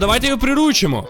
Давайте його приручимо.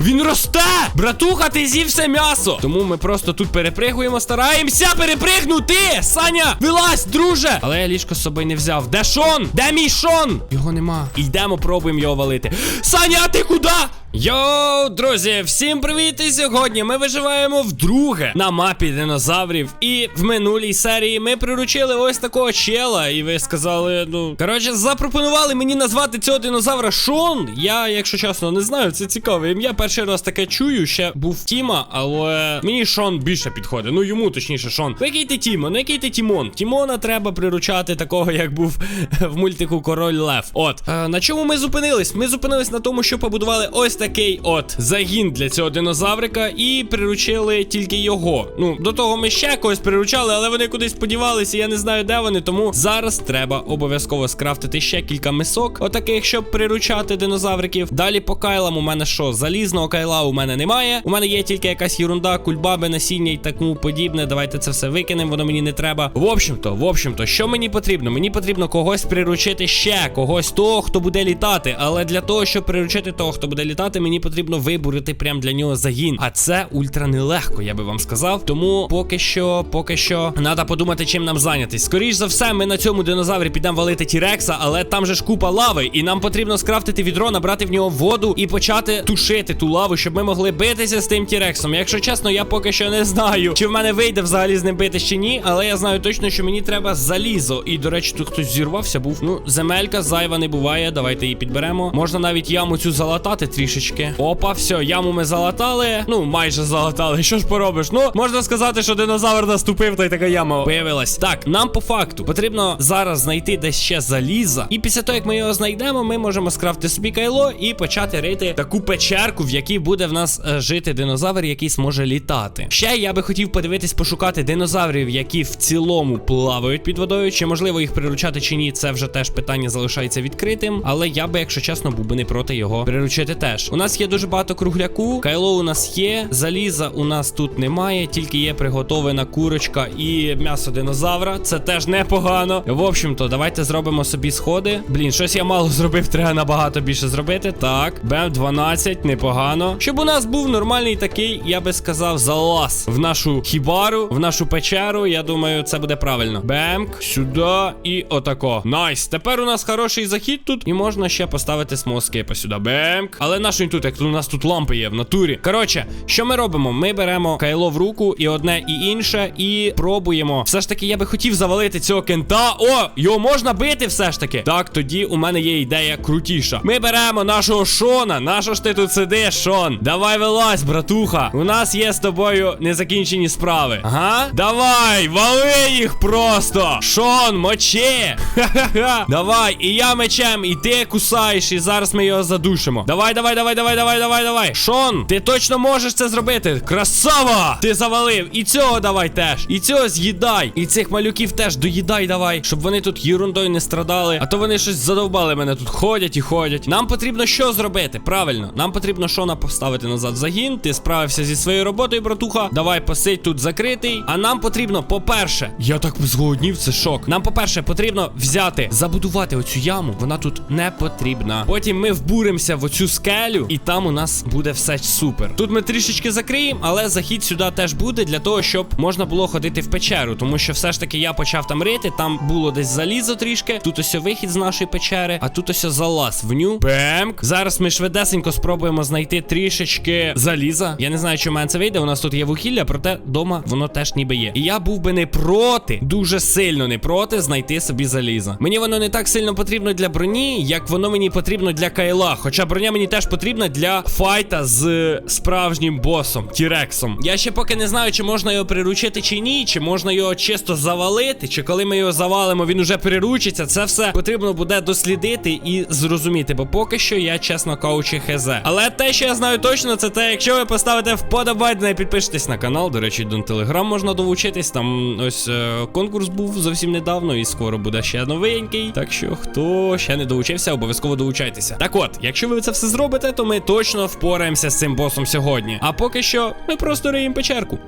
Він росте! Братуха, ти з'їв все м'ясо! Тому ми просто тут перепригуємо, стараємося перепригнути! Саня, вилазь, друже! Але я ліжко з собою не взяв. Де Шон? Де мій Шон? Його нема. Йдемо, пробуємо його валити. Саня, а ти куди? Йоу, друзі, всім привіт! І сьогодні ми виживаємо вдруге на мапі динозаврів. І в минулій серії ми приручили ось такого чела. І ви сказали, ну коротше, запропонували мені назвати цього динозавра Шон. Я, якщо чесно, не знаю, це цікаве ім'я. Перший раз таке чую. Ще був Тіма, але мені Шон більше підходить. Ну йому точніше, Шон. Ну який ти Тімо? Ну який ти Тімон? Тімона треба приручати такого, як був в мультику Король Лев. От е, на чому ми зупинились? Ми зупинились на тому, що побудували ось такий от загін для цього динозаврика, і приручили тільки його. Ну, до того ми ще когось приручали, але вони кудись подівалися. Я не знаю, де вони. Тому зараз треба обов'язково скрафтити ще кілька мисок, отаких, щоб приручати динозавриків. Далі по кайлам у мене що? Залізного кайла у мене немає. У мене є тільки якась ерунда, кульбаби, насіння і тому подібне. Давайте це все викинемо, воно мені не треба. В общем-то, в общем-то, що мені потрібно? Мені потрібно когось приручити ще, когось того, хто буде літати. Але для того, щоб приручити того, хто буде літати, мені потрібно вибурити прям для нього загін. А це ультра нелегко, я би вам сказав. Тому поки що, поки що, треба подумати, чим нам зайнятись. Скоріш за все, ми на цьому динозаврі підемо валити Тірекса, але там же ж купа лави, і нам потрібно скрафтити відро, набрати в нього воду і почати тушити ту лаву, щоб ми могли битися з тим Тірексом. Якщо чесно, я поки що не знаю, чи в мене вийде взагалі з ним битись чи ні, але я знаю точно, що мені треба залізо. І, до речі, тут хтось зірвався був. Ну, земелька зайва не буває. Давайте її підберемо. Можна навіть яму цю залатати трішечки. Опа, все, яму ми залатали. Ну, майже залатали. Що ж поробиш? Ну, можна сказати, що динозавр наступив, та й така яма появилась. Так, нам по факту потрібно зараз знайти десь ще заліза. І після того, як ми його знайдемо, ми можемо скрафти собі кайло і почати рити таку печерку, в якій буде в нас е, жити динозавр, який зможе літати. Ще я би хотів подивитись, пошукати динозаврів, які в цілому плавають під водою. Чи можливо їх приручати чи ні, це вже теж питання залишається відкритим. Але я би, якщо чесно, був би не проти його приручити теж. У нас є дуже багато кругляку, кайло у нас є, заліза у нас тут немає, тільки є приготована курочка і м'ясо динозавра. Це теж непогано. В общем-то, давайте зробимо собі сходи. Блін, щось я мало зробив, треба набагато більше зробити. Так, бем 12, непогано. Щоб у нас був нормальний такий, я би сказав, залаз в нашу хібару, в нашу печеру. Я думаю, це буде правильно. Бемк, сюди і отако. Найс. Тепер у нас хороший захід тут, і можна ще поставити смоскипа сюди. Бемк. Але наш він тут, як у нас тут лампи є в натурі. Коротше, що ми робимо? Ми беремо кайло в руку і одне і інше, і пробуємо. Все ж таки, я би хотів завалити цього кента. О, його можна бити все ж таки. Так, тоді у мене є ідея крутіша. Ми беремо нашого Шона. Нашого ж ти тут сидиш, Шон? Давай вилазь, братуха. У нас є з тобою незакінчені справи. Ага. Давай, вали їх просто. Шон, мочи. Ха-ха-ха. Давай, і я мечем, і ти кусаєш, і зараз ми його задушимо. Давай, давай, давай, давай, давай, давай, давай. давай. Шон, ти точно можеш це зробити. Красава! Ти завалив. І цього давай теж. І цього з'їдай. І цих малюків теж доїдай давай, щоб вони тут ерундою не страдали. А то вони щось задовбали мене тут. Ходять і ходять. Нам потрібно що зробити? Правильно, нам потрібно Шона поставити назад в загін. Ти справився зі своєю роботою, братуха. Давай посидь тут закритий. А нам потрібно, по-перше, я так зголоднів, це шок. Нам, по-перше, потрібно взяти, забудувати оцю яму. Вона тут не потрібна. Потім ми вбуримося в оцю скелю, і там у нас буде все супер. Тут ми трішечки закриємо, але захід сюди теж буде для того, щоб можна було ходити в печеру. Тому що все ж таки я почав там рити. Там було десь залізо трішки. Тут ось вихід з нашої печери, а тут ось залаз в ню. Бемк. Зараз ми швидесенько спробуємо знайти трішечки заліза. Я не знаю, чи в мене це вийде. У нас тут є вугілля, проте вдома воно теж ніби є. І я був би не проти, дуже сильно не проти знайти собі заліза. Мені воно не так сильно потрібно для броні, як воно мені потрібно для кайла. Хоча броня мені теж потрібна для файта з справжнім босом, Тірексом. Я ще поки не знаю, чи можна його приручити чи ні, чи можна його чисто завалити, чи коли ми його завалимо, він уже приручиться. Це все потрібно буде дослідити і зрозуміти. Бо поки що я, чесно кажучи, хз. Але те, що я знаю точно, це те, якщо ви поставите вподобайку і підпишетесь на канал. До речі, до телеграм можна долучитись. Там ось е, конкурс був зовсім недавно, і скоро буде ще новенький. Так що, хто ще не долучився, обов'язково долучайтеся. Так от, якщо ви це все зробите, то ми точно впораємося з цим босом сьогодні. А поки що, ми просто риємо печерку.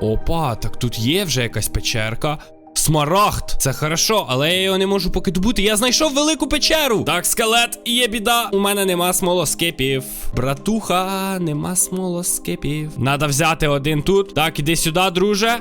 Опа, так тут є вже якась печерка. Смарагд. Це хорошо, але я його не можу поки добути. Я знайшов велику печеру. Так, скелет, є біда. У мене нема смолоскипів. Братуха, нема смолоскипів. Надо взяти один тут. Так, іди сюди, друже.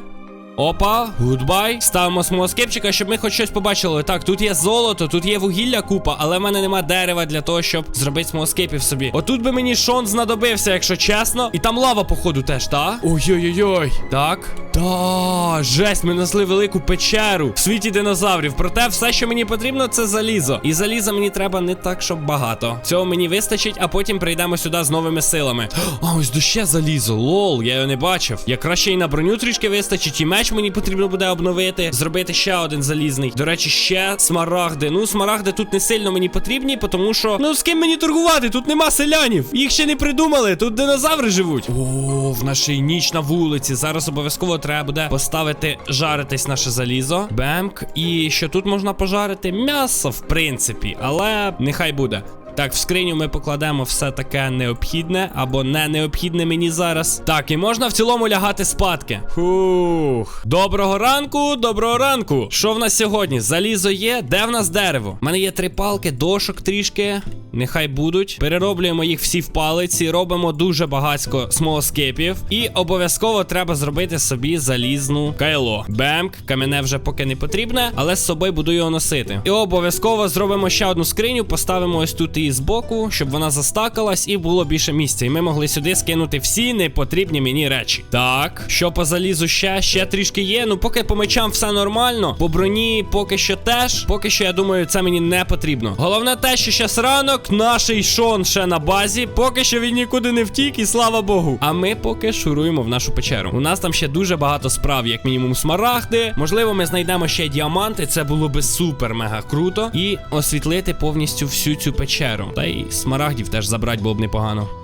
Опа, гудбай. Ставимо смолоскипчика, щоб ми хоч щось побачили. Так, тут є золото, тут є вугілля купа, але в мене нема дерева для того, щоб зробити смолоскипів собі. Отут би мені шон знадобився, якщо чесно. І там лава, походу, теж, та? Ой-ой-ой. Так. Та, жесть, ми несли велику печеру в світі динозаврів. Проте все, що мені потрібно, це залізо. І заліза мені треба не так, щоб багато. Цього мені вистачить, а потім прийдемо сюди з новими силами. А ось дуще залізо. Лол, я його не бачив. Я краще і на броню трішки вистачить, і меч мені потрібно буде обновити, зробити ще один залізний. До речі, ще смарагди. Ну, смарагди тут не сильно мені потрібні, тому що ну з ким мені торгувати? Тут нема селянів. Їх ще не придумали. Тут динозаври живуть. О, в нашій ніч на вулиці. Зараз обов'язково треба буде поставити жаритись наше залізо. Бемк. І що тут можна пожарити? М'ясо, в принципі, але нехай буде. Так, в скриню ми покладемо все таке необхідне або не необхідне мені зараз. Так, і можна в цілому лягати спадки. Фух. Доброго ранку, доброго ранку. Що в нас сьогодні? Залізо є? Де в нас дерево? У мене є три палки, дошок трішки. Нехай будуть. Перероблюємо їх всі в палиці, робимо дуже багатько смолоскипів. І обов'язково треба зробити собі залізну кайло. Бемк, камене вже поки не потрібне, але з собою буду його носити. І обов'язково зробимо ще одну скриню, поставимо ось тут її збоку, щоб вона застакалась і було більше місця. І ми могли сюди скинути всі непотрібні мені речі. Так, що по залізу ще? Ще трішки є. Ну, поки по мечам все нормально. По броні поки що теж. Поки що, я думаю, це мені не потрібно. Головне те, що щас ранок, наш Шон ще на базі. Поки що він нікуди не втік, і слава Богу. А ми поки шуруємо в нашу печеру. У нас там ще дуже багато справ, як мінімум, смарагди. Можливо, ми знайдемо ще діаманти. Це було би супер мега круто. І освітлити повністю всю цю печеру. Та й смарагдів теж забрати було б непогано.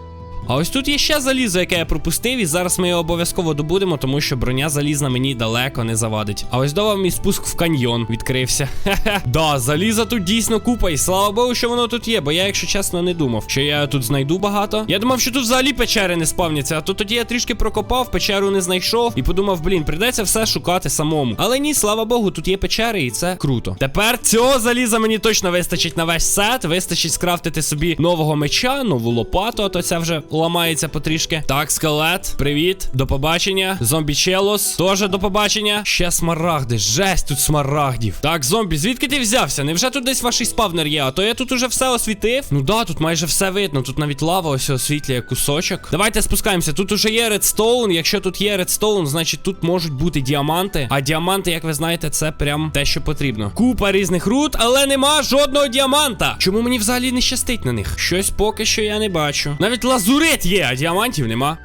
А ось тут є ще залізо, яке я пропустив, і зараз ми його обов'язково добудемо, тому що броня залізна мені далеко не завадить. А ось довав мій спуск в каньйон відкрився. Хе-хе. Да, заліза тут дійсно купа, і слава Богу, що воно тут є, бо я, якщо чесно, не думав, що я тут знайду багато. Я думав, що тут взагалі печери не спавняться, а то тоді я трішки прокопав, печеру не знайшов і подумав, блін, прийдеться все шукати самому. Але ні, слава Богу, тут є печери, і це круто. Тепер цього заліза мені точно вистачить на весь сет. Вистачить скрафтити собі нового меча, нову лопату, а то ця вже ламається потрішки. Так, скелет, привіт, до побачення. Зомбі Челос, теж до побачення. Ще смарагди. Жесть тут смарагдів. Так, зомбі, звідки ти взявся? Невже тут десь ваш спавнер є? А то я тут уже все освітив. Ну да, тут майже все видно. Тут навіть лава ось освітлює кусочок. Давайте спускаємося. Тут уже є редстоун. Якщо тут є редстоун, значить тут можуть бути діаманти. А діаманти, як ви знаєте, це прям те, що потрібно. Купа різних руд, але нема жодного діаманта. Чому мені взагалі не щастить на них? Щось поки що я не бачу. Навіть лазурит є, а діамантів нема.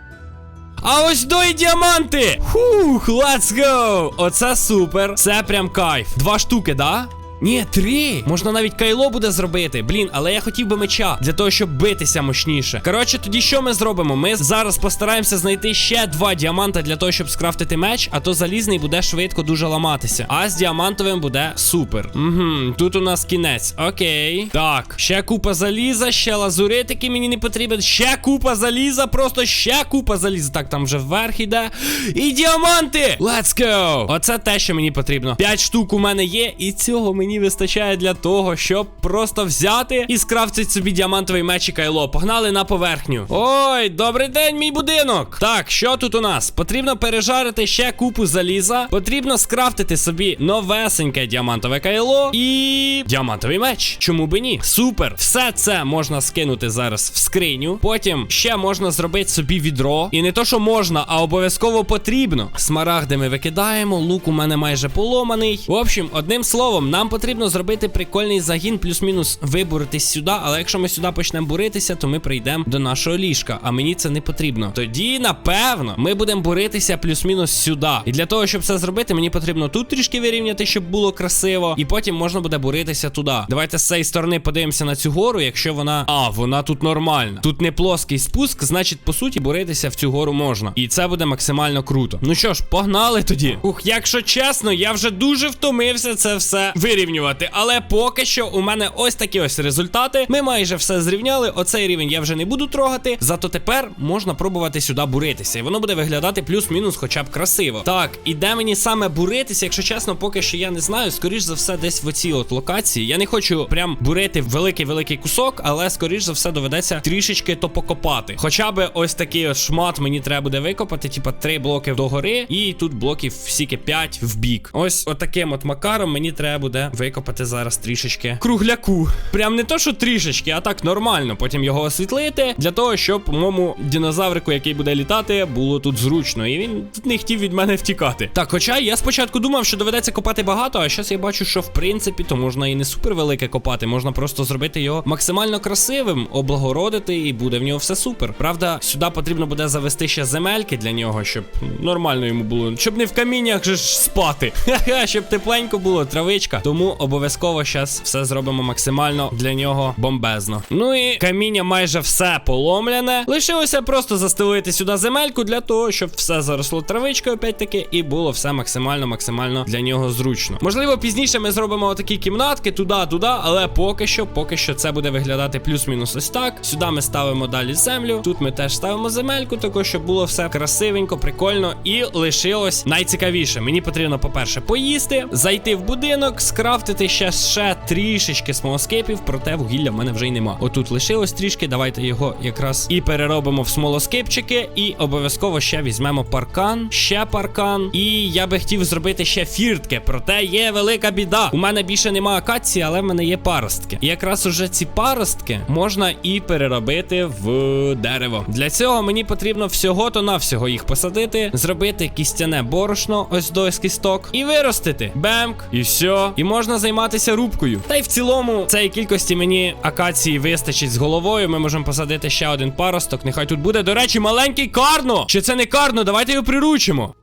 А ось до і діаманти! Фух, let's go! Оце супер. Це прям кайф. Два штуки, да? Ні, три. Можна навіть кайло буде зробити. Блін, але я хотів би меча для того, щоб битися мощніше. Коротше, тоді що ми зробимо? Ми зараз постараємося знайти ще два діаманта для того, щоб скрафтити меч, а то залізний буде швидко дуже ламатися. А з діамантовим буде супер. Угу, тут у нас кінець. Окей. Так, ще купа заліза, ще лазурит, який мені не потрібен. Ще купа заліза, просто ще купа заліза. Так, там вже вверх іде. І діаманти! Let's go! Оце те, що мені потрібно. П'ять штук у мене є, і цього мені вистачає для того, щоб просто взяти і скрафтити собі діамантовий меч і кайло. Погнали на поверхню. Ой, добрий день, мій будинок. Так, що тут у нас? Потрібно пережарити ще купу заліза. Потрібно скрафтити собі новесеньке діамантове кайло і діамантовий меч. Чому би ні? Супер. Все це можна скинути зараз в скриню. Потім ще можна зробити собі відро. І не то, що можна, а обов'язково потрібно. Смарагди ми викидаємо. Лук у мене майже поломаний. В общем, одним словом, нам потрібно зробити прикольний загін, плюс-мінус виборитись сюди. Але якщо ми сюди почнемо буритися, то ми прийдемо до нашого ліжка. А мені це не потрібно. Тоді, напевно, ми будемо буритися плюс-мінус сюди. І для того, щоб це зробити, мені потрібно тут трішки вирівняти, щоб було красиво. І потім можна буде буритися туди. Давайте з цієї сторони подивимося на цю гору, якщо вона. А, вона тут нормальна. Тут не плоский спуск, значить, по суті, буритися в цю гору можна. І це буде максимально круто. Ну що ж, погнали тоді. Ух, якщо чесно, я вже дуже втомився це все вирівняти вирівнювати. Але поки що у мене ось такі ось результати. Ми майже все зрівняли. Оцей рівень я вже не буду трогати. Зато тепер можна пробувати сюди буритися. І воно буде виглядати плюс-мінус, хоча б красиво. Так, і де мені саме буритися, якщо чесно, поки що я не знаю. Скоріш за все, десь в оцій от локації. Я не хочу прям бурити великий-великий кусок, але скоріш за все доведеться трішечки то покопати. Хоча би ось такий от шмат мені треба буде викопати, типа три блоки догори, і тут блоків всіки 5 в бік. Ось отаким от макаром мені треба буде викопати зараз трішечки кругляку. Прям не то, що трішечки, а так нормально. Потім його освітлити для того, щоб моєму динозаврику, який буде літати, було тут зручно. І він не хотів від мене втікати. Так, хоча я спочатку думав, що доведеться копати багато, а зараз я бачу, що в принципі то можна і не супер велике копати, можна просто зробити його максимально красивим, облагородити, і буде в нього все супер. Правда, сюди потрібно буде завести ще земельки для нього, щоб нормально йому було, щоб не в каміннях же ж спати. Ха-ха, щоб тепленько було, травичка. Тому обов'язково зараз все зробимо максимально для нього бомбезно. Ну і каміння майже все поломлене. Лишилося просто застелити сюди земельку для того, щоб все заросло травичкою, опять таки, і було все максимально, максимально для нього зручно. Можливо, пізніше ми зробимо отакі кімнатки туди, туди, але поки що, поки що це буде виглядати плюс-мінус ось так. Сюди ми ставимо далі землю. Тут ми теж ставимо земельку, також щоб було все красивенько, прикольно. І лишилось найцікавіше. Мені потрібно, по-перше, поїсти, зайти в будинок, скрафтити ще ще трішечки смолоскипів, проте вугілля в мене вже й нема. Отут лишилось трішки. Давайте його якраз і переробимо в смолоскипчики. І обов'язково ще візьмемо паркан, ще паркан. І я би хотів зробити ще фіртки. Проте є велика біда. У мене більше нема акації, але в мене є паростки. І якраз уже ці паростки можна і переробити в дерево. Для цього мені потрібно всього-то навсього їх посадити, зробити кістяне борошно, ось до кісток, і виростити. Бемк, і все. І можна займатися рубкою. Та й в цілому цієї кількості мені акації вистачить з головою. Ми можемо посадити ще один паросток. Нехай тут буде, до речі, маленький карно. Чи це не карно? Давайте його приручимо.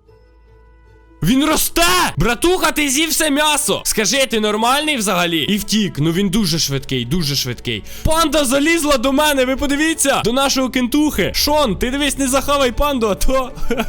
Він росте! Братуха, ти з'їв все м'ясо! Скажи, ти нормальний взагалі? І втік. Ну він дуже швидкий, дуже швидкий. Панда залізла до мене, ви подивіться! До нашого кентухи. Шон, ти дивись, не захавай панду, а то.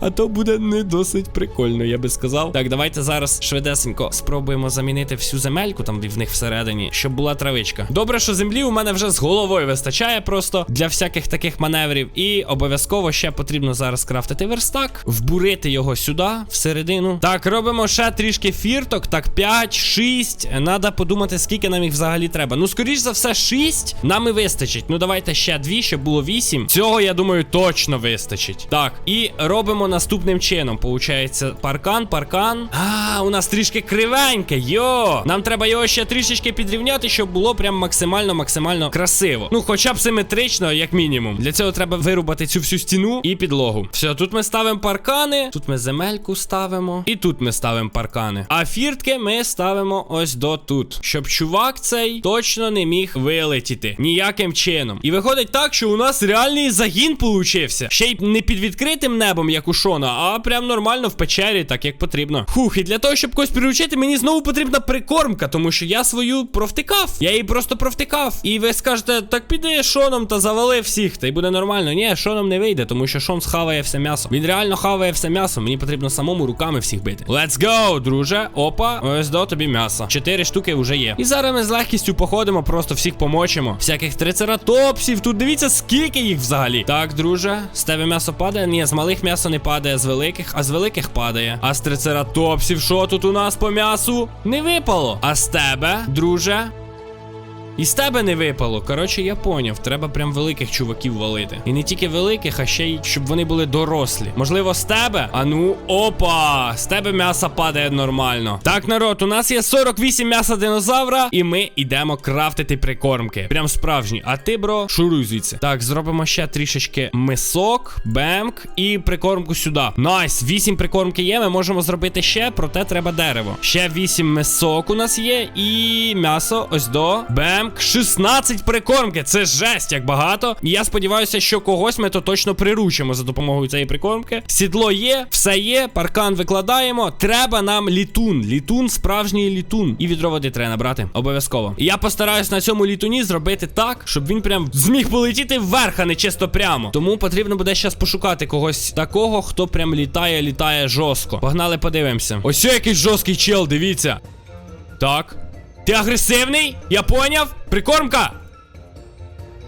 А то буде не досить прикольно, я би сказав. Так, давайте зараз швидесенько спробуємо замінити всю земельку там в них всередині, щоб була травичка. Добре, що землі у мене вже з головою вистачає просто для всяких таких маневрів. І обов'язково ще потрібно зараз крафтити верстак, вбурити його сюди, всередину. Так, робимо ще трішки фірток. Так, 5, 6. Надо подумати, скільки нам їх взагалі треба. Ну, скоріш за все, 6 нам і вистачить. Ну, давайте ще 2, щоб було 8. Цього, я думаю, точно вистачить. Так, і робимо наступним чином. Получається, паркан, паркан. А, у нас трішки кривеньке. Йо! Нам треба його ще трішечки підрівняти, щоб було прям максимально, максимально красиво. Ну, хоча б симетрично, як мінімум. Для цього треба вирубати цю всю стіну і підлогу. Все, тут ми ставимо паркани, тут ми земельку ставимо. І тут ми ставимо паркани. А фіртки ми ставимо ось до тут. Щоб чувак цей точно не міг вилетіти. Ніяким чином. І виходить так, що у нас реальний загін получився. Ще й не під відкритим небом, як у Шона, а прям нормально в печері, так як потрібно. Хух, і для того, щоб когось приручити, мені знову потрібна прикормка, тому що я свою провтикав. Я її просто провтикав. І ви скажете, так піди Шоном та завали всіх, та й буде нормально. Ні, Шоном не вийде, тому що Шон схаває все м'ясо. Він реально хаває все м'ясо. Мені потрібно самому руками всіх бити. Let's go, друже. Опа, ось до тобі м'ясо. Чотири штуки вже є. І зараз ми з легкістю походимо, просто всіх помочимо. Всяких трицератопсів. Тут дивіться, скільки їх взагалі. Так, друже, з тебе м'ясо падає? Ні, з малих м'ясо не падає, з великих, а з великих падає. А з трицератопсів, що тут у нас по м'ясу? Не випало. А з тебе, друже? І з тебе не випало. Коротше, я поняв. Треба прям великих чуваків валити. І не тільки великих, а ще й щоб вони були дорослі. Можливо, з тебе? А ну, опа! З тебе м'ясо падає нормально. Так, народ, у нас є 48 м'яса динозавра, і ми йдемо крафтити прикормки. Прям справжні. А ти, бро, шуруй звідси. Так, зробимо ще трішечки мисок, бемк і прикормку сюди. Найс, 8 прикормки є. Ми можемо зробити ще, проте треба дерево. Ще 8 мисок у нас є. І м'ясо ось до бемк. 16 прикормки. Це жесть, як багато. І я сподіваюся, що когось ми то точно приручимо за допомогою цієї прикормки. Сідло є, все є, паркан викладаємо. Треба нам літун. Літун, справжній літун. І відро води треба набрати. Обов'язково. І я постараюсь на цьому літуні зробити так, щоб він прям зміг полетіти вверх, а не чисто прямо. Тому потрібно буде зараз пошукати когось такого, хто прям літає, літає жорстко. Погнали, подивимося. Ось якийсь жорсткий чел, дивіться. Так. Ти агресивний? Я поняв? Прикормка!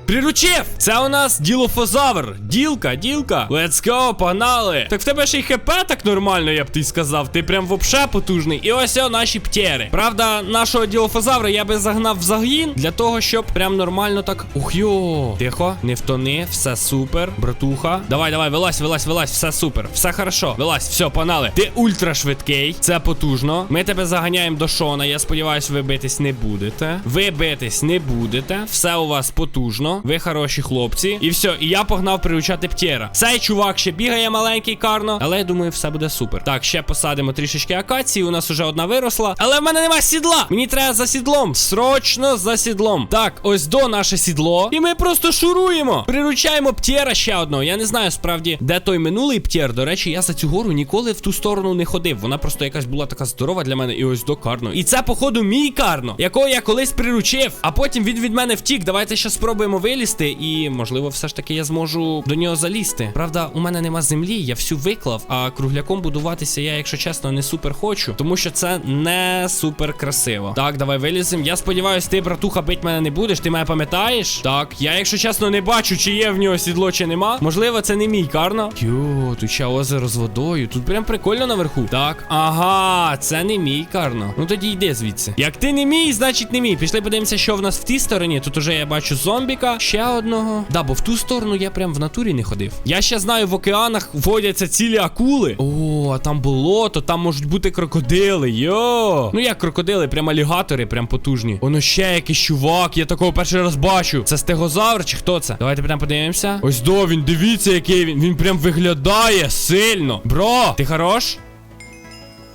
Приручив! Це у нас ділофозавр. Ділка, ділка. Let's go, погнали. Так в тебе ще й хп так нормально, я б ти сказав. Ти прям вообще потужний. І ось о наші птєри. Правда, нашого ділофозавра я би загнав в загін для того, щоб прям нормально так. Ух йо. Тихо, не втони, все супер. Братуха. Давай, давай, вилазь, вилазь, вилазь, все супер. Все хорошо. Вилазь, все, погнали. Ти ультра швидкий. Це потужно. Ми тебе заганяємо до Шона. Я сподіваюся, ви битись не будете. Ви битись не будете. Все у вас потужно. Ви хороші хлопці. І все, і я погнав приручати птєра. Цей чувак ще бігає маленький карно, але я думаю, все буде супер. Так, ще посадимо трішечки акації. У нас уже одна виросла. Але в мене нема сідла. Мені треба за сідлом. Срочно за сідлом. Так, ось до наше сідло. І ми просто шуруємо. Приручаємо птєра ще одного. Я не знаю справді, де той минулий птєр. До речі, я за цю гору ніколи в ту сторону не ходив. Вона просто якась була така здорова для мене. І ось до карно. І це, походу, мій карно, якого я колись приручив. А потім він від мене втік. Давайте ще спробуємо вилізти. І, можливо, все ж таки я зможу до нього залізти. Правда, у мене нема землі, я всю виклав. А кругляком будуватися я, якщо чесно, не супер хочу. Тому що це не супер красиво. Так, давай виліземо. Я сподіваюся, ти, братуха, бить мене не будеш. Ти мене пам'ятаєш? Так, я, якщо чесно, не бачу, чи є в нього сідло, чи нема. Можливо, це не мій карно. Йо, тут ще озеро з водою. Тут прям прикольно наверху. Так, ага, це не мій карно. Ну тоді йди звідси. Як ти не мій, значить не мій. Пішли подивимося, що в нас в тій стороні. Тут уже я бачу зомбіка. Ще одного. Да, бо в ту сторону я прям в натурі не ходив. Я ще знаю, в океанах водяться цілі акули. О, а там болото, там можуть бути крокодили. Йо. Ну як крокодили, прям алігатори, прям потужні. Воно ще якийсь чувак, я такого перший раз бачу. Це стегозавр чи хто це? Давайте прям подивимося. Ось до він, дивіться, який він. Він прям виглядає сильно. Бро, ти хорош?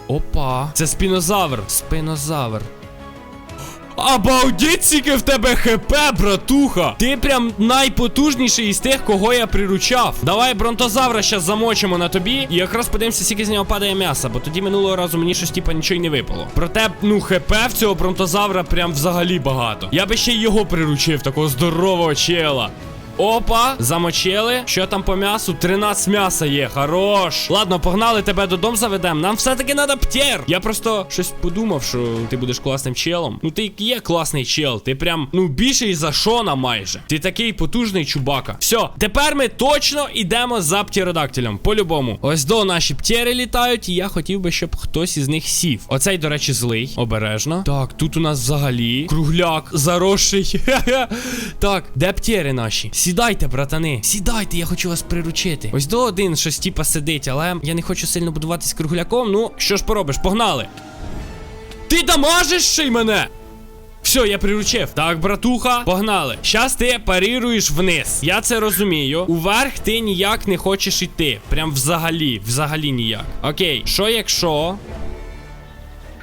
Опа. Це спінозавр. Спинозавр. Обалдіть, скільки в тебе хп, братуха! Ти прям найпотужніший із тих, кого я приручав. Давай бронтозавра щас замочимо на тобі. І якраз подивимося, скільки з нього падає м'яса, бо тоді минулого разу мені щось типа нічого й не випало. Проте, ну, хп в цього бронтозавра прям взагалі багато. Я би ще й його приручив, такого здорового чела. Опа, замочили. Що там по м'ясу? 13 м'яса є. Хорош. Ладно, погнали тебе додому заведемо. Нам все-таки треба птєр. Я просто щось подумав, що ти будеш класним челом. Ну ти є класний чел. Ти прям, ну, більший за Шона майже. Ти такий потужний чубака. Все, тепер ми точно йдемо за птеродактилем. По-любому. Ось до наші птєри літають, і я хотів би, щоб хтось із них сів. Оцей, до речі, злий. Обережно. Так, тут у нас взагалі кругляк заросший. Так, де птєри наші? Сідайте, братани. Сідайте, я хочу вас приручити. Ось до один щось типа сидить, але я не хочу сильно будуватись кругляком. Ну, що ж поробиш, погнали. Ти дамажиш ще й мене! Все, я приручив. Так, братуха, погнали. Щас ти паріруєш вниз. Я це розумію. Уверх ти ніяк не хочеш йти. Прям взагалі, взагалі ніяк. Окей, що якщо.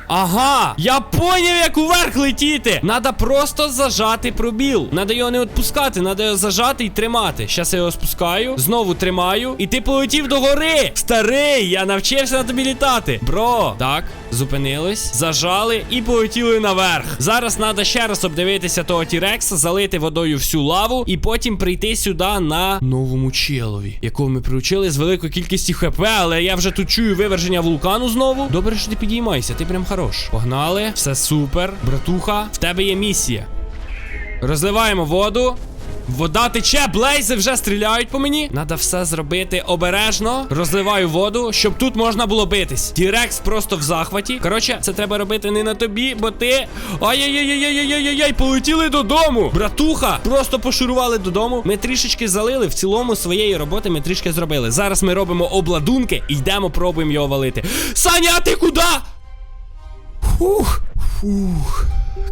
Ага, я поняв, як уверх летіти. Надо просто зажати пробіл. Надо його не відпускати, надо його зажати і тримати. Щас я його спускаю, знову тримаю. І ти полетів до гори. Старий, я навчився на тобі літати. Бро, так, зупинились, зажали і полетіли наверх. Зараз треба ще раз обдивитися того Тірекса, залити водою всю лаву і потім прийти сюди на новому челові, якого ми приручили з великою кількістю хп, але я вже тут чую виверження вулкану знову. Добре, що ти підіймайся, ти прям хорош. Погнали, все супер. Братуха, в тебе є місія. Розливаємо воду. Вода тече, блейзи вже стріляють по мені. Надо все зробити обережно. Розливаю воду, щоб тут можна було битись. Тірекс просто в захваті. Коротше, це треба робити не на тобі, бо ти. Ай-яй-яй-яй-яй-яй-яй, полетіли додому. Братуха, просто пошурували додому. Ми трішечки залили. В цілому своєї роботи ми трішки зробили. Зараз ми робимо обладунки і йдемо, пробуємо його валити. Саня, а ти куди? Фух, фух.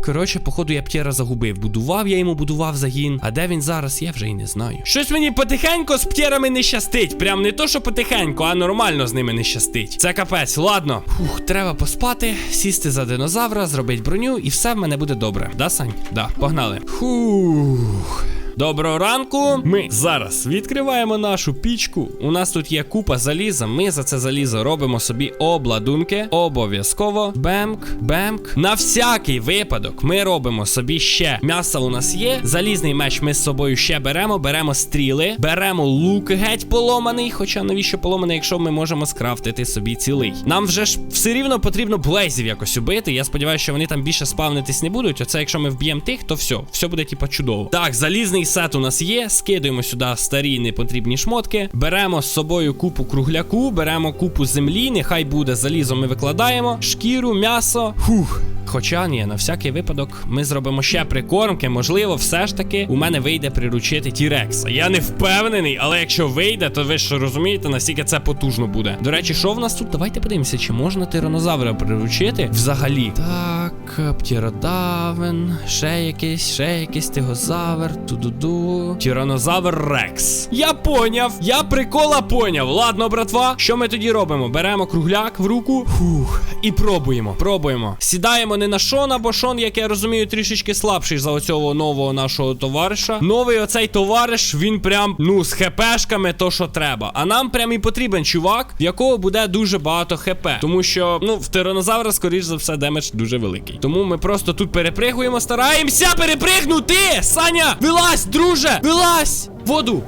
Коротше, походу, я П'єра загубив. Будував я йому, будував загін. А де він зараз, я вже й не знаю. Щось мені потихенько з П'єрами не щастить. Прям не то, що потихенько, а нормально з ними не щастить. Це капець, ладно. Фух, треба поспати, сісти за динозавра, зробити броню, і все в мене буде добре. Да, Сань? Да, погнали. Фух. Доброго ранку. Ми зараз відкриваємо нашу пічку. У нас тут є купа заліза. Ми за це залізо робимо собі обладунки. Обов'язково. Бемк, бемк. На всякий випадок ми робимо собі ще. М'ясо у нас є. Залізний меч ми з собою ще беремо. Беремо стріли, беремо лук геть поломаний. Хоча навіщо поломаний, якщо ми можемо скрафтити собі цілий. Нам вже ж все рівно потрібно блейзів якось убити. Я сподіваюся, що вони там більше спавнитись не будуть. Оце якщо ми вб'ємо тих, то все, все буде типа чудово. Так, залізний сет у нас є. Скидуємо сюди старі непотрібні шмотки. Беремо з собою купу кругляку, беремо купу землі. Нехай буде залізо, ми викладаємо. Шкіру, м'ясо. Фух. Хоча ні, на всякий випадок ми зробимо ще прикормки. Можливо, все ж таки у мене вийде приручити Тірекса. Я не впевнений, але якщо вийде, то ви ж розумієте, наскільки це потужно буде. До речі, що в нас тут? Давайте подивимося, чи можна тиранозавра приручити взагалі. Так, птеродавен, ще якийсь, ще якийсь тигозавр, ту-ду-ду. Тиранозавр Рекс. Я поняв, я прикола поняв. Ладно, братва, що ми тоді робимо? Беремо кругляк в руку. Фух, і пробуємо. Пробуємо. Сідаємо не на Шона, бо Шон, як я розумію, трішечки слабший за оцього нового нашого товариша. Новий оцей товариш, він прям, ну, з хпшками, то що треба. А нам прям і потрібен чувак, в якого буде дуже багато хп. Тому що, ну, в тиранозавра, скоріш за все, демедж дуже великий. Тому ми просто тут перепригуємо, стараємося перепригнути! Саня! Вилазь, друже! Вилазь! Воду!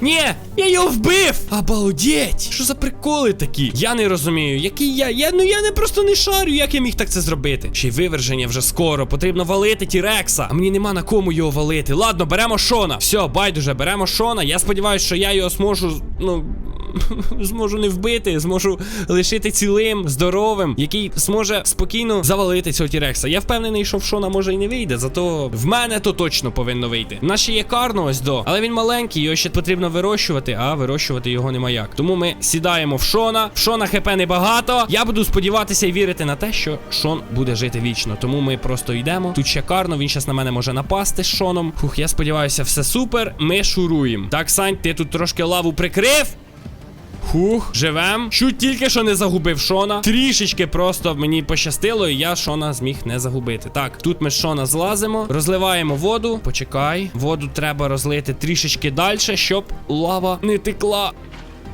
Ні, я його вбив! Обалдеть! Що за приколи такі? Я не розумію, який я. Я ну я не просто не шарю, як я міг так це зробити. Ще й виверження вже скоро. Потрібно валити Тірекса. А мені нема на кому його валити. Ладно, беремо Шона. Все, байдуже, беремо Шона. Я сподіваюся, що я його зможу, ну. Зможу не вбити, зможу лишити цілим, здоровим, який зможе спокійно завалити цього Тірекса. Я впевнений, що в Шона може і не вийде, зато в мене то точно повинно вийти. В нас ще є Карно ось до, але він маленький, його ще потрібно вирощувати, а вирощувати його нема як. Тому ми сідаємо в Шона. В Шона хп небагато. Я буду сподіватися і вірити на те, що Шон буде жити вічно. Тому ми просто йдемо. Тут ще Карно, він зараз на мене може напасти з Шоном. Фух, я сподіваюся, все супер. Ми шуруємо. Так, Сань, ти тут трошки лаву прикрив. Хух, живем. Чуть тільки що не загубив Шона. Трішечки просто мені пощастило, і я Шона зміг не загубити. Так, тут ми Шона злазимо, розливаємо воду. Почекай, воду треба розлити трішечки далі, щоб лава не текла.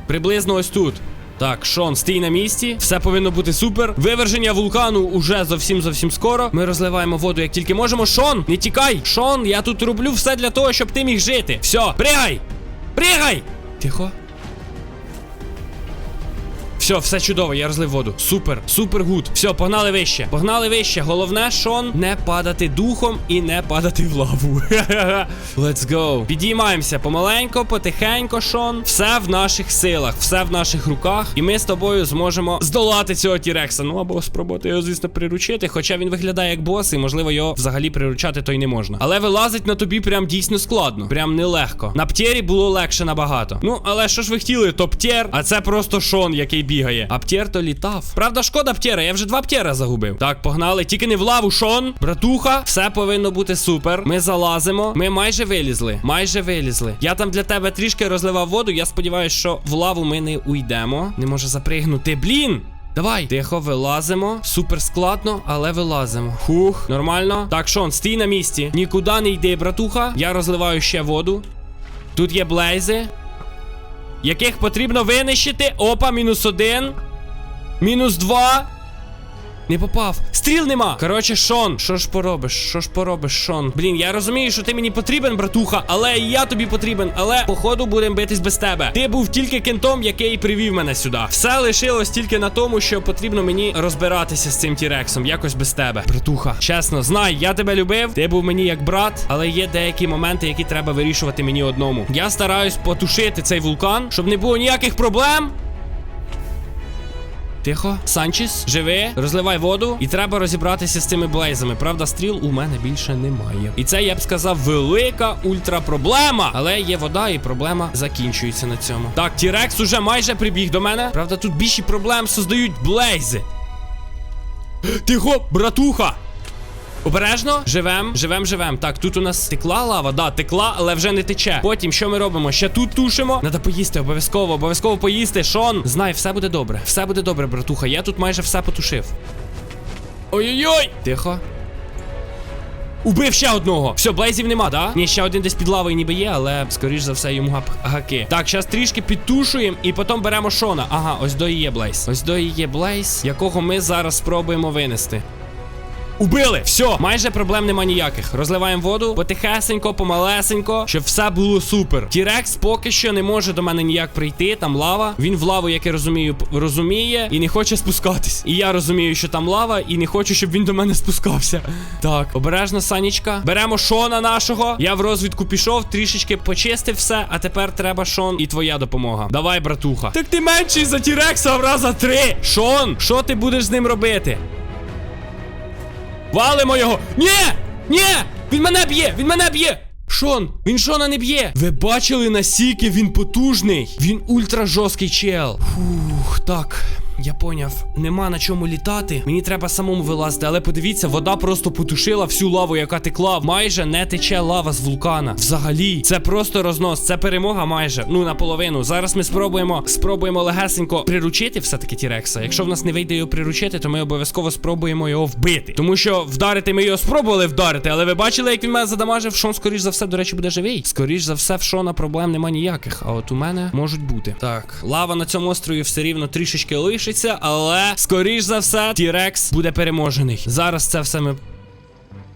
Приблизно ось тут. Так, Шон, стій на місці. Все повинно бути супер. Виверження вулкану уже зовсім зовсім скоро. Ми розливаємо воду як тільки можемо. Шон, не тікай! Шон, я тут роблю все для того, щоб ти міг жити. Все, пригай! Пригай! Тихо. Все, все чудово, я розлив воду. Супер, супер гуд. Все, погнали вище. Погнали вище. Головне, Шон, не падати духом і не падати в лаву. Let's go. Підіймаємося помаленько, потихенько, Шон. Все в наших силах, все в наших руках. І ми з тобою зможемо здолати цього Тірекса. Ну або спробувати його, звісно, приручити. Хоча він виглядає як бос, і можливо його взагалі приручати то й не можна. Але вилазить на тобі прям дійсно складно. Прям нелегко. На птєрі було легше набагато. Ну, але що ж ви хотіли? То птєр, а це просто Шон, який бігає. А птєр то літав. Правда, шкода птєра, я вже два птєра загубив. Так, погнали. Тільки не в лаву, Шон. Братуха, все повинно бути супер. Ми залазимо. Ми майже вилізли. Майже вилізли. Я там для тебе трішки розливав воду. Я сподіваюся, що в лаву ми не уйдемо. Не може запригнути. Блін! Давай, тихо, вилазимо. Супер складно, але вилазимо. Хух, нормально. Так, Шон, стій на місці. Нікуди не йди, братуха. Я розливаю ще воду. Тут є блейзи яких потрібно винищити. Опа, мінус один. Мінус два. Не попав. Стріл нема. Коротше, Шон, що ж поробиш? Що ж поробиш, Шон? Блін, я розумію, що ти мені потрібен, братуха, але і я тобі потрібен. Але походу будемо битись без тебе. Ти був тільки кентом, який привів мене сюди. Все лишилось тільки на тому, що потрібно мені розбиратися з цим Тірексом. Якось без тебе. Братуха, чесно, знай, я тебе любив. Ти був мені як брат, але є деякі моменти, які треба вирішувати мені одному. Я стараюсь потушити цей вулкан, щоб не було ніяких проблем. Тихо, Санчес, живи, розливай воду, і треба розібратися з цими блейзами. Правда, стріл у мене більше немає. І це я б сказав велика ультра проблема. Але є вода, і проблема закінчується на цьому. Так, Тірекс уже майже прибіг до мене. Правда, тут більші проблем создають блейзи. Тихо, братуха! Обережно, живем, живем, живем. Так, тут у нас текла лава, да, текла, але вже не тече. Потім що ми робимо? Ще тут тушимо. Надо поїсти, обов'язково, обов'язково поїсти. Шон, знай, все буде добре. Все буде добре, братуха. Я тут майже все потушив. Ой-ой-ой! Тихо. Убив ще одного. Все, блейзів нема, да? Ні, ще один десь під лавою ніби є, але скоріш за все йому гап гаки. Так, зараз трішки підтушуємо і потім беремо Шона. Ага, ось до і є Блейз. Ось до і Блейз, якого ми зараз спробуємо винести. Убили! Все, майже проблем нема ніяких. Розливаємо воду потихесенько, помалесенько, щоб все було супер. Тірекс поки що не може до мене ніяк прийти. Там лава. Він в лаву, як я розумію, розуміє і не хоче спускатись. І я розумію, що там лава, і не хочу, щоб він до мене спускався. Так, обережно, Санічка. Беремо Шона нашого. Я в розвідку пішов, трішечки почистив все, а тепер треба Шон і твоя допомога. Давай, братуха. Так ти менший за Тірекса в раза три. Шон, що ти будеш з ним робити? Валимо його! Ні! Ні! Він мене б'є! Він мене б'є! Шон! Він Шона не б'є! Ви бачили насіки він потужний? Він ультра жорсткий чел. Фух, так. Я поняв, нема на чому літати. Мені треба самому вилазити, але подивіться, вода просто потушила всю лаву, яка текла. Майже не тече лава з вулкана. Взагалі, це просто рознос, це перемога майже. Ну, наполовину. Зараз ми спробуємо спробуємо легесенько приручити все-таки Тірекса. Якщо в нас не вийде його приручити, то ми обов'язково спробуємо його вбити. Тому що вдарити ми його спробували вдарити, але ви бачили, як він мене задамажив. Шон, скоріш за все, до речі, буде живий. Скоріш за все, в Шона проблем нема ніяких. А от у мене можуть бути. Так, лава на цьому острові все рівно трішечки лишиться, але скоріш за все, Тірекс буде переможений. Зараз це все ми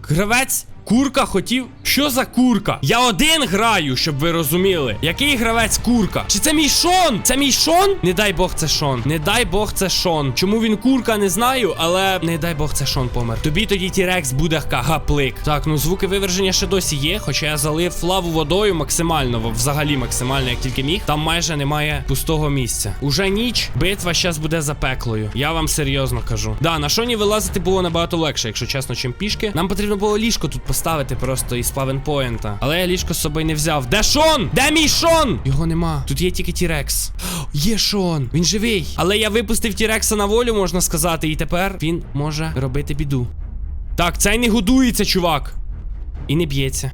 Гравець курка хотів. Що за курка? Я один граю, щоб ви розуміли. Який гравець курка? Чи це мій Шон? Це мій Шон? Не дай Бог, це Шон. Не дай Бог, це Шон. Чому він курка, не знаю, але не дай Бог, це Шон помер. Тобі тоді Тірекс буде гаплик. Так, ну звуки виверження ще досі є, хоча я залив лаву водою максимально, взагалі максимально, як тільки міг. Там майже немає пустого місця. Уже ніч, битва зараз буде за пеклою. Я вам серйозно кажу. Да, на Шоні вилазити було набагато легше, якщо чесно, чим пішки. Нам потрібно було ліжко тут поставити просто із спавенпоінта. Але я ліжко з собою не взяв. Де Шон? Де мій Шон? Його нема. Тут є тільки Тірекс. Є Шон. Він живий. Але я випустив Тірекса на волю, можна сказати, і тепер він може робити біду. Так, цей не годується, чувак. І не б'ється.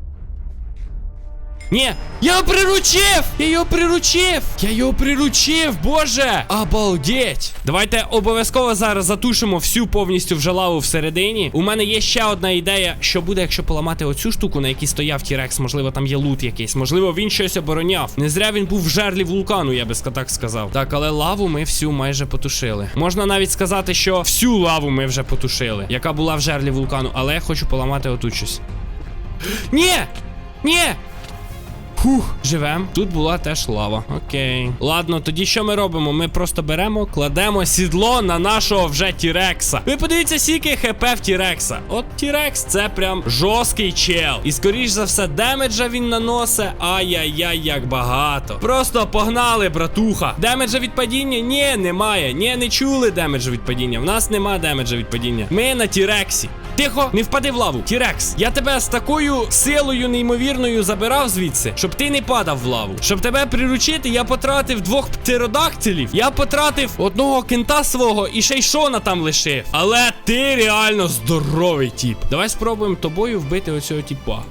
Ні, я його приручив! Я його приручив! Я його приручив, боже! Обалдеть! Давайте обов'язково зараз затушимо всю повністю вже лаву всередині. У мене є ще одна ідея, що буде, якщо поламати оцю штуку, на якій стояв Тірекс. Можливо, там є лут якийсь, можливо, він щось обороняв. Не зря він був в жерлі вулкану, я би так сказав. Так, але лаву ми всю майже потушили. Можна навіть сказати, що всю лаву ми вже потушили, яка була в жерлі вулкану, але я хочу поламати отут щось. Ні! Ні! Фух, живем. Тут була теж лава. Окей. Ладно, тоді що ми робимо? Ми просто беремо, кладемо сідло на нашого вже Тірекса. Ви подивіться, скільки хп в Тірекса. От Тірекс це прям жорсткий чел. І скоріш за все, демеджа він наносить. Ай-яй-яй, як багато. Просто погнали, братуха. Демеджа від падіння? Ні, немає. Ні, не чули демеджа від падіння. В нас нема демеджа від падіння. Ми на Тірексі. Тихо, не впади в лаву. Тірекс, я тебе з такою силою неймовірною забирав звідси, щоб ти не падав в лаву. Щоб тебе приручити, я потратив двох птеродактилів. Я потратив одного кента свого і ще й Шона там лишив. Але ти реально здоровий тіп. Давай спробуємо тобою вбити оцього тіпа.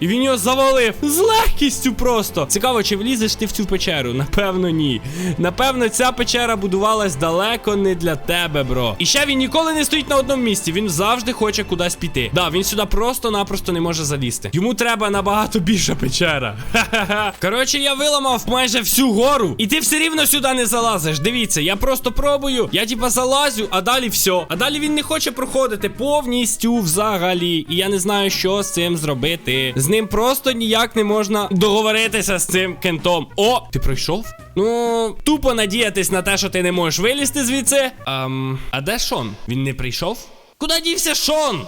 І він його завалив з легкістю просто. Цікаво, чи влізеш ти в цю печеру? Напевно, ні. Напевно, ця печера будувалась далеко не для тебе, бро. І ще він ніколи не стоїть на одному місці. Він завжди хоче кудись піти. Да, він сюди просто-напросто не може залізти. Йому треба набагато більша печера. Ха-ха-ха. Коротше, я виламав майже всю гору. І ти все рівно сюди не залазиш. Дивіться, я просто пробую. Я типа залазю, а далі все. А далі він не хоче проходити повністю взагалі. І я не знаю, що з цим зробити. З ним просто ніяк не можна договоритися з цим кентом. О, ти пройшов? Ну, тупо надіятись на те, що ти не можеш вилізти звідси. Ам, а де Шон? Він не прийшов? Куди дівся Шон?